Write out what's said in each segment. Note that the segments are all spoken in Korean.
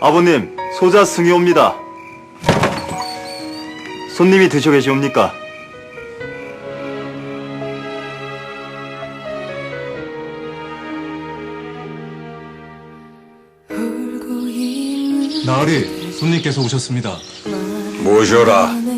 아버님, 소자 승효입니다. 손님이 드셔 계시옵니까? 나으리, 손님께서 오셨습니다. 모셔라.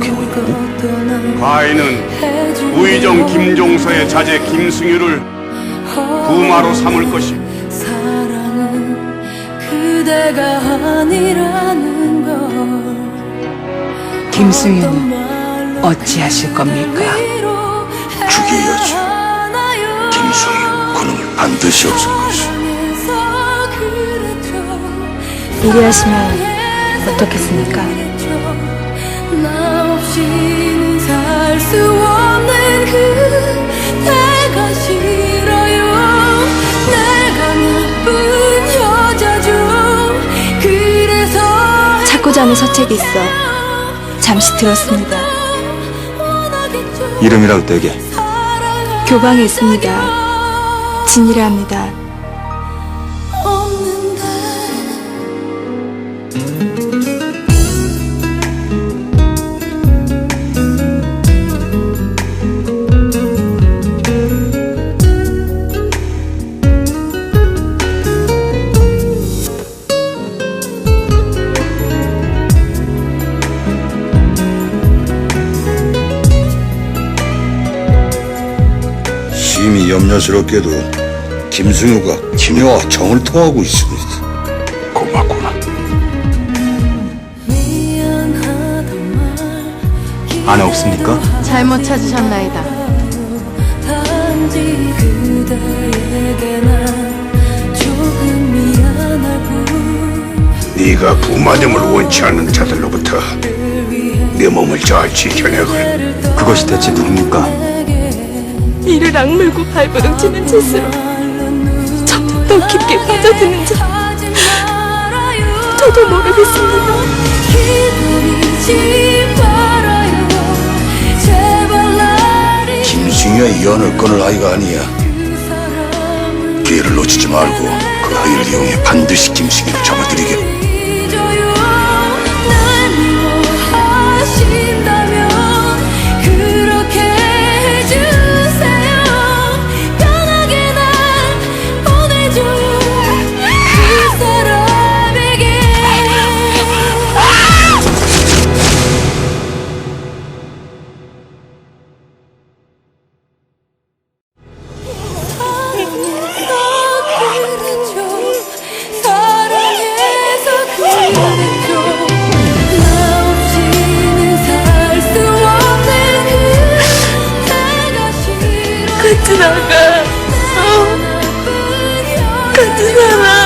그걸 그렇게 난 과인은 우의정 김종서의 자제 김승유를 부마로 삼을 것이 사랑은 그대가 아니라는 걸 김승윤 어찌하실 겁니까? 죽여야지. 김승유 그놈을 반드시 없앨 것이. 이리 하시면 어떻겠습니까? 나 없이는 살수 없는 그대가 싫어요 내가 나쁜 여자죠 그래서 찾고 자는 서책이 있어 잠시 들었습니다. 이름이라도 되게. 교방에 있습니다. 진이라 합니다. 심히 염려스럽게도 김승유가 김여와 정을 통하고 있습니다. 고맙구나. 아내 없습니까? 잘못 찾으셨나이다. 네가 부마됨을 원치 않는 자들로부터 내 몸을 잘 지켜내걸. 그것이 대체 누굽니까? 이를 악물고 발버둥치는 짓으로 점점 더 깊게 빠져드는 자 저도 모르겠습니다. 김승유의 연을 끊을 아이가 아니야. 기회를 놓치지 말고 그 아이를 이용해 반드시 김승유를 잡아들이게. 같은 아가 같은 사람